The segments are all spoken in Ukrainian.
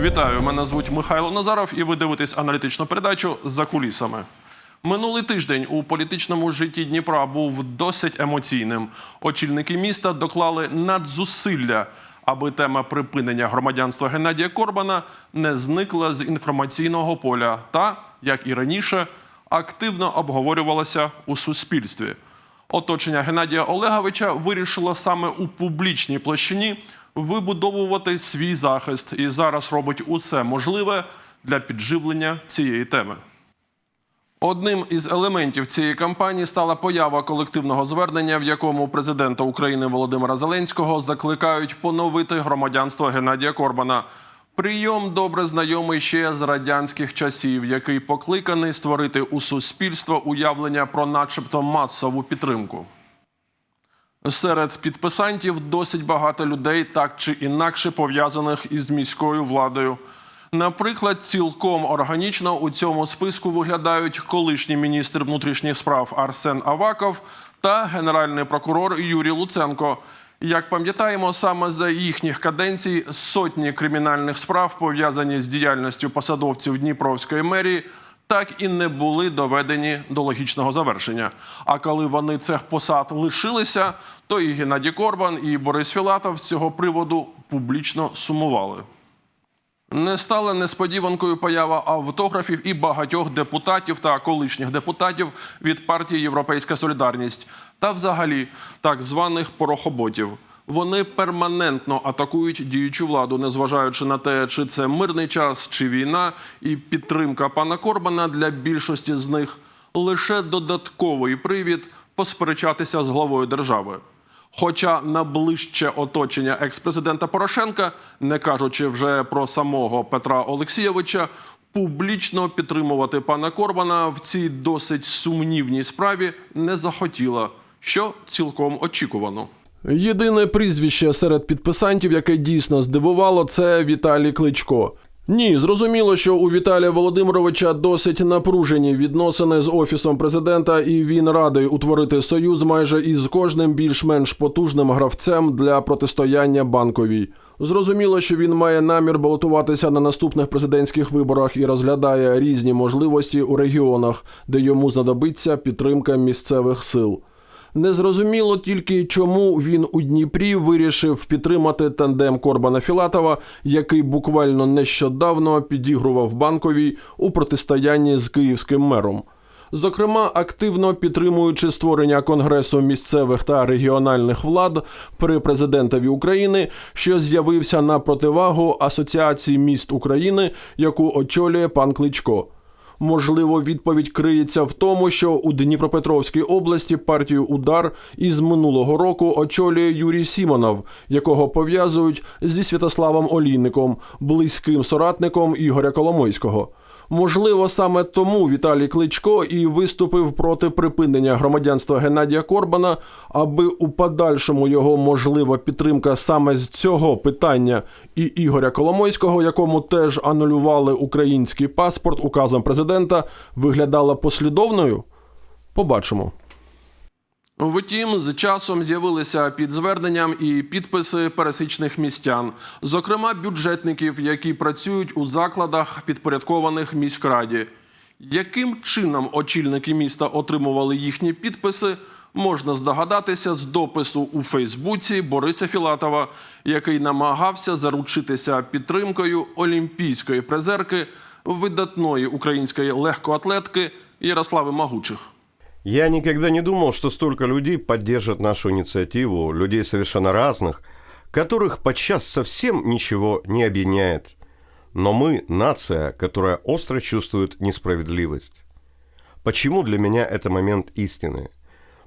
Вітаю, мене звуть Михайло Назаров, і ви дивитесь аналітичну передачу за кулісами. Минулий тиждень у політичному житті Дніпра був досить емоційним. Очільники міста доклали надзусилля, аби тема припинення громадянства Геннадія Корбана не зникла з інформаційного поля та, як і раніше, активно обговорювалася у суспільстві. Оточення Геннадія Олеговича вирішило саме у публічній площині вибудовувати свій захист і зараз робить усе можливе для підживлення цієї теми. Одним із елементів цієї кампанії стала поява колективного звернення, в якому президента України Володимира Зеленського закликають поновити громадянство Геннадія Корбана. Прийом добре знайомий ще з радянських часів, який покликаний створити у суспільство уявлення про, начебто, масову підтримку. Серед підписантів досить багато людей, так чи інакше пов'язаних із міською владою. Наприклад, цілком органічно у цьому списку виглядають колишній міністр внутрішніх справ Арсен Аваков та генеральний прокурор Юрій Луценко. Як пам'ятаємо, саме за їхніх каденцій сотні кримінальних справ, пов'язані з діяльністю посадовців Дніпровської мерії, так і не були доведені до логічного завершення. А коли вони цих посад лишилися, то і Геннадій Корбан, і Борис Філатов з цього приводу публічно сумували. Не стала несподіванкою поява автографів і багатьох депутатів та колишніх депутатів від партії Європейська Солідарність та, взагалі, так званих порохоботів. Вони перманентно атакують діючу владу, незважаючи на те, чи це мирний час, чи війна, і підтримка пана Корбана для більшості з них лише додатковий привід посперечатися з главою держави. Хоча на ближче оточення екс-президента Порошенка, не кажучи вже про самого Петра Олексійовича, публічно підтримувати пана Корбана в цій досить сумнівній справі не захотіла, що цілком очікувано. Єдине прізвище серед підписантів, яке дійсно здивувало, це Віталій Кличко. Ні, зрозуміло, що у Віталія Володимировича досить напружені відносини з офісом президента, і він радий утворити союз майже із кожним більш-менш потужним гравцем для протистояння банковій. Зрозуміло, що він має намір балотуватися на наступних президентських виборах і розглядає різні можливості у регіонах, де йому знадобиться підтримка місцевих сил. Незрозуміло тільки, чому він у Дніпрі вирішив підтримати тандем Корбана Філатова, який буквально нещодавно підігрував банковій у протистоянні з київським мером. Зокрема, активно підтримуючи створення Конгресу місцевих та регіональних влад при президентові України, що з'явився на противагу Асоціації міст України, яку очолює пан Кличко. Можливо, відповідь криється в тому, що у Дніпропетровській області партію Удар із минулого року очолює Юрій Сімонов, якого пов'язують зі Святославом Олійником, близьким соратником Ігоря Коломойського. Можливо, саме тому Віталій Кличко і виступив проти припинення громадянства Геннадія Корбана, аби у подальшому його можлива підтримка саме з цього питання і Ігоря Коломойського, якому теж анулювали український паспорт указом президента, виглядала послідовною. Побачимо. Втім, з часом з'явилися під зверненням і підписи пересічних містян, зокрема бюджетників, які працюють у закладах, підпорядкованих міськраді. Яким чином очільники міста отримували їхні підписи, можна здогадатися з допису у Фейсбуці Бориса Філатова, який намагався заручитися підтримкою олімпійської призерки видатної української легкоатлетки Ярослави Магучих. Я никогда не думал, что столько людей поддержат нашу инициативу, людей совершенно разных, которых подчас совсем ничего не объединяет. Но мы – нация, которая остро чувствует несправедливость. Почему для меня это момент истины?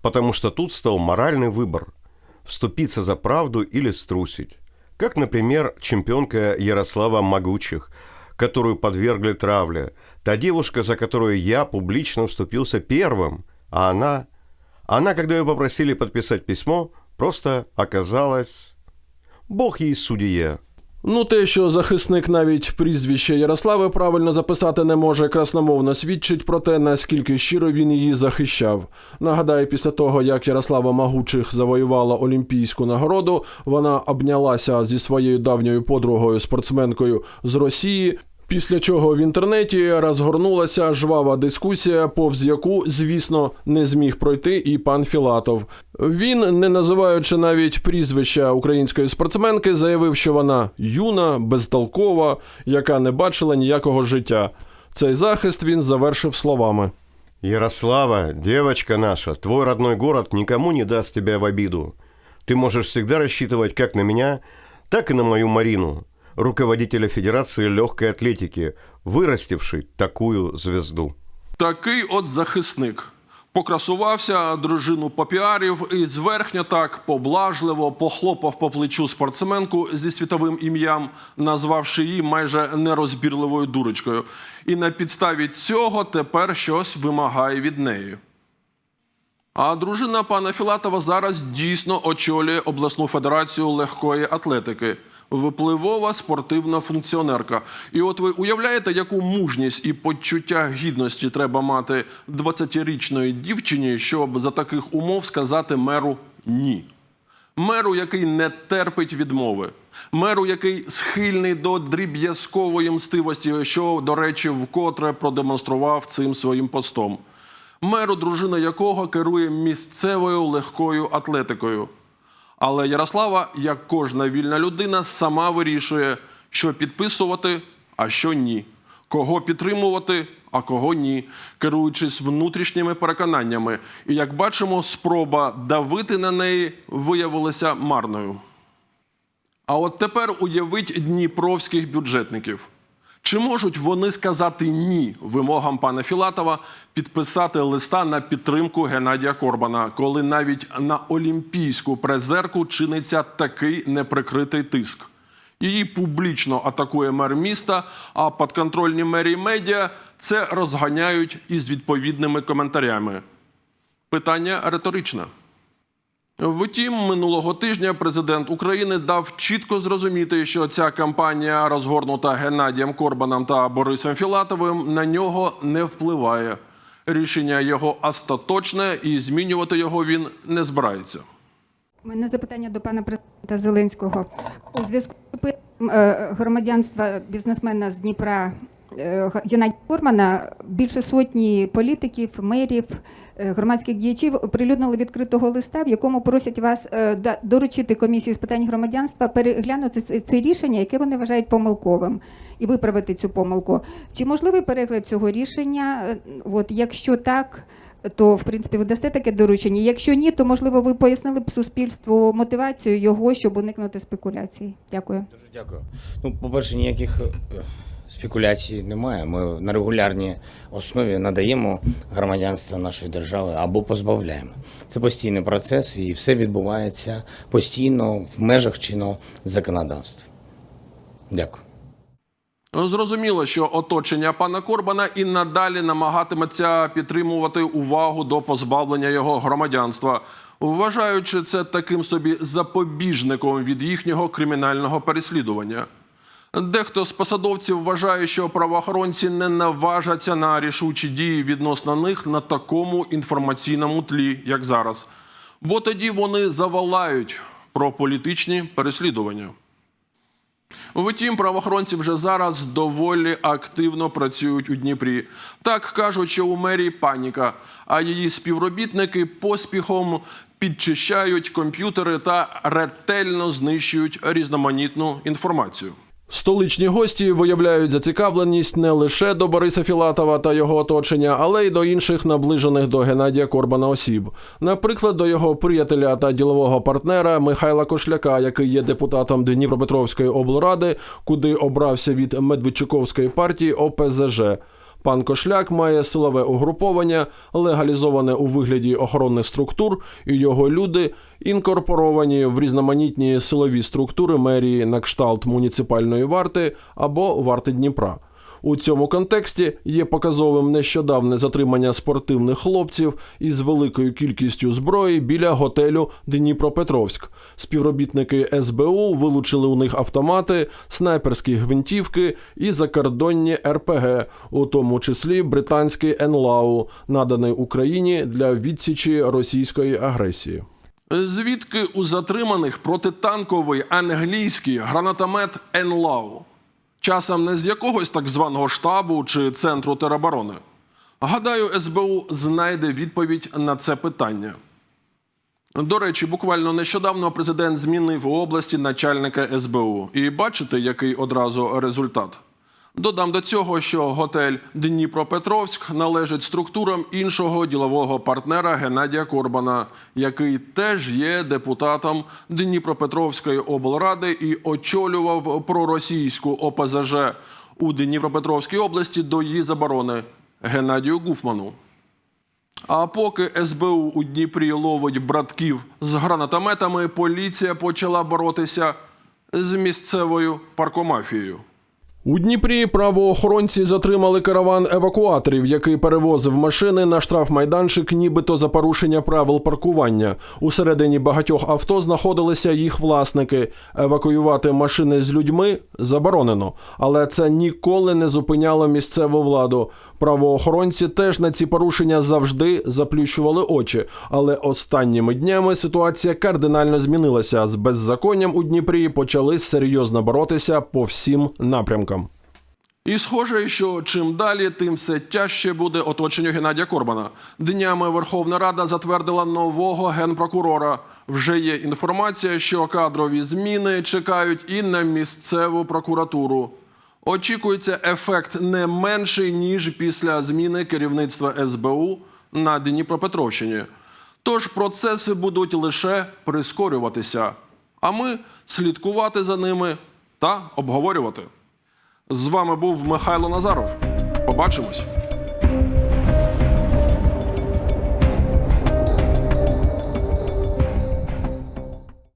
Потому что тут стал моральный выбор – вступиться за правду или струсить. Как, например, чемпионка Ярослава Могучих, которую подвергли травле, та девушка, за которую я публично вступился первым – а она... Она, когда ее попросили подписать письмо, просто оказалась... Бог ей судья. Ну, те, що захисник навіть прізвище Ярослави правильно записати не може, красномовно свідчить про те, наскільки щиро він її захищав. Нагадаю, після того, як Ярослава Магучих завоювала олімпійську нагороду, вона обнялася зі своєю давньою подругою спортсменкою з Росії. Після чого в інтернеті розгорнулася жвава дискусія, повз яку, звісно, не зміг пройти і пан Філатов. Він, не називаючи навіть прізвища української спортсменки, заявив, що вона юна, безтолкова, яка не бачила ніякого життя. Цей захист він завершив словами. Ярослава, девочка наша, твой родной город никому не даст тебя в обиду. Ты можешь всегда рассчитывать как на меня, так и на мою Марину, руководителя Федерации легкой атлетики, вырастившей такую звезду. Такий от захисник. Покрасувався, дружину попіарів і зверхня так поблажливо похлопав по плечу спортсменку зі світовим ім'ям, назвавши її майже нерозбірливою дурочкою. І на підставі цього тепер щось вимагає від неї. А дружина пана Філатова зараз дійсно очолює обласну федерацію легкої атлетики. Випливова спортивна функціонерка. І от ви уявляєте, яку мужність і почуття гідності треба мати 20-річної дівчині, щоб за таких умов сказати меру ні. Меру, який не терпить відмови, меру, який схильний до дріб'язкової мстивості, що, до речі, вкотре продемонстрував цим своїм постом меру, дружина якого керує місцевою легкою атлетикою. Але Ярослава, як кожна вільна людина, сама вирішує, що підписувати, а що ні, кого підтримувати, а кого ні, керуючись внутрішніми переконаннями. І як бачимо, спроба давити на неї виявилася марною. А от тепер уявіть дніпровських бюджетників. Чи можуть вони сказати ні вимогам пана Філатова підписати листа на підтримку Геннадія Корбана, коли навіть на олімпійську презерку чиниться такий неприкритий тиск? Її публічно атакує мер міста, а підконтрольні мерії медіа це розганяють із відповідними коментарями. Питання риторичне. Втім, минулого тижня президент України дав чітко зрозуміти, що ця кампанія, розгорнута Геннадієм Корбаном та Борисом Філатовим, на нього не впливає. Рішення його остаточне, і змінювати його він не збирається. У мене запитання до пана президента Зеленського. У зв'язку з е, громадянства бізнесмена з Дніпра Геннадія Кормана більше сотні політиків, мерів, е, громадських діячів оприлюднили відкритого листа, в якому просять вас е, доручити комісії з питань громадянства переглянути це, рішення, яке вони вважають помилковим, і виправити цю помилку. Чи можливий перегляд цього рішення? Е, От якщо так то в принципі ви дасте таке доручення. Якщо ні, то можливо ви пояснили б суспільству мотивацію його, щоб уникнути спекуляцій. Дякую. Дуже дякую. Ну, по-перше, ніяких е, спекуляцій немає. Ми на регулярній основі надаємо громадянство нашої держави або позбавляємо. Це постійний процес, і все відбувається постійно в межах чинного законодавства. Дякую. Зрозуміло, що оточення пана Корбана і надалі намагатиметься підтримувати увагу до позбавлення його громадянства, вважаючи це таким собі запобіжником від їхнього кримінального переслідування. Дехто з посадовців вважає, що правоохоронці не наважаться на рішучі дії відносно них на такому інформаційному тлі, як зараз, бо тоді вони завалають про політичні переслідування. Втім, правоохоронці вже зараз доволі активно працюють у Дніпрі. Так кажуть, що у мерії паніка, а її співробітники поспіхом підчищають комп'ютери та ретельно знищують різноманітну інформацію. Столичні гості виявляють зацікавленість не лише до Бориса Філатова та його оточення, але й до інших наближених до Геннадія Корбана осіб. Наприклад, до його приятеля та ділового партнера Михайла Кошляка, який є депутатом Дніпропетровської облради, куди обрався від Медведчуковської партії ОПЗЖ. Пан Кошляк має силове угруповання, легалізоване у вигляді охоронних структур, і його люди інкорпоровані в різноманітні силові структури мерії на кшталт муніципальної варти або варти Дніпра. У цьому контексті є показовим нещодавне затримання спортивних хлопців із великою кількістю зброї біля готелю Дніпропетровськ. Співробітники СБУ вилучили у них автомати, снайперські гвинтівки і закордонні РПГ, у тому числі британський НЛАУ, наданий Україні для відсічі російської агресії. Звідки у затриманих протитанковий англійський гранатомет НЛАУ? Часом не з якогось так званого штабу чи центру тероборони. Гадаю, СБУ знайде відповідь на це питання. До речі, буквально нещодавно президент змінив у області начальника СБУ. І бачите, який одразу результат. Додам до цього, що готель Дніпропетровськ належить структурам іншого ділового партнера Геннадія Корбана, який теж є депутатом Дніпропетровської облради і очолював проросійську ОПЗЖ у Дніпропетровській області до її заборони Геннадію Гуфману. А поки СБУ у Дніпрі ловить братків з гранатометами, поліція почала боротися з місцевою паркомафією. У Дніпрі правоохоронці затримали караван евакуаторів, який перевозив машини на штрафмайданчик, нібито за порушення правил паркування. Усередині багатьох авто знаходилися їх власники. Евакуювати машини з людьми заборонено, але це ніколи не зупиняло місцеву владу. Правоохоронці теж на ці порушення завжди заплющували очі. Але останніми днями ситуація кардинально змінилася. З беззаконням у Дніпрі почали серйозно боротися по всім напрямкам. І схоже, що чим далі, тим все тяжче буде оточенню Геннадія Корбана. Днями Верховна Рада затвердила нового генпрокурора. Вже є інформація, що кадрові зміни чекають і на місцеву прокуратуру. Очікується ефект не менший ніж після зміни керівництва СБУ на Дніпропетровщині. Тож процеси будуть лише прискорюватися, а ми слідкувати за ними та обговорювати. З вами був Михайло Назаров. Побачимось.